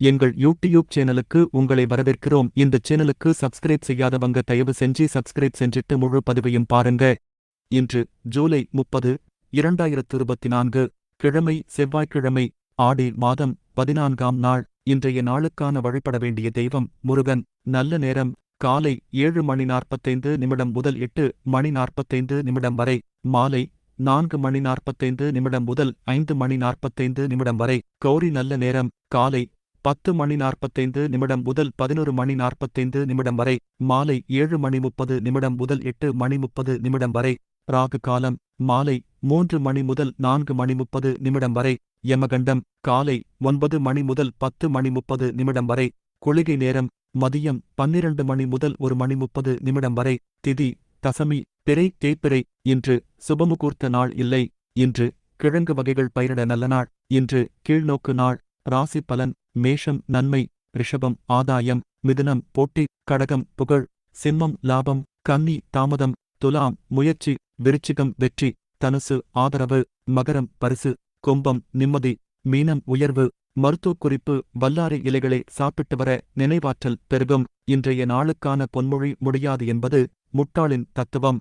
எங்கள் யூடியூப் சேனலுக்கு உங்களை வரவேற்கிறோம். இந்த சேனலுக்கு சப்ஸ்கிரைப் செய்யாதவங்க தயவு செஞ்சு சப்ஸ்கிரைப் செஞ்சிட்டு முழு பதிவையும் பாருங்க. இன்று ஜூலை முப்பது இரண்டாயிரத்து இருபத்தி நான்கு கிழமை செவ்வாய்க்கிழமை ஆடி மாதம் பதினான்காம் நாள். இன்றைய நாளுக்கான வழிபட வேண்டிய தெய்வம் முருகன். நல்ல நேரம் காலை ஏழு மணி நாற்பத்தைந்து நிமிடம் முதல் எட்டு மணி நாற்பத்தைந்து நிமிடம் வரை. மாலை நான்கு மணி நாற்பத்தைந்து நிமிடம் முதல் ஐந்து மணி நாற்பத்தைந்து நிமிடம் வரை. கௌரி நல்ல நேரம் காலை பத்து மணி நாற்பத்தைந்து நிமிடம் முதல் பதினொரு மணி நாற்பத்தைந்து நிமிடம் வரை மாலை ஏழு மணி முப்பது நிமிடம் முதல் எட்டு மணி முப்பது நிமிடம் வரை ராகு காலம் மாலை மூன்று மணி முதல் நான்கு மணி முப்பது நிமிடம் வரை யமகண்டம் காலை ஒன்பது மணி முதல் பத்து மணி முப்பது நிமிடம் வரை குளிகை நேரம் மதியம் பன்னிரண்டு மணி முதல் ஒரு மணி முப்பது நிமிடம் வரை திதி தசமி பிறை தேய்பிறை இன்று சுபமுகூர்த்த நாள் இல்லை இன்று கிழங்கு வகைகள் பயிரிட நல்ல நாள் இன்று கீழ்நோக்கு நாள் ராசி பலன் மேஷம் நன்மை ரிஷபம் ஆதாயம் மிதுனம் போட்டி கடகம் புகழ் சிம்மம் லாபம் கன்னி தாமதம் துலாம் முயற்சி விருச்சிகம் வெற்றி தனுசு ஆதரவு மகரம் பரிசு கும்பம் நிம்மதி மீனம் உயர்வு மருத்துவக் குறிப்பு வல்லாரை இலைகளை சாப்பிட்டு வர நினைவாற்றல் பெருகும் இன்றைய நாளுக்கான பொன்மொழி முடியாது என்பது முட்டாளின் தத்துவம்.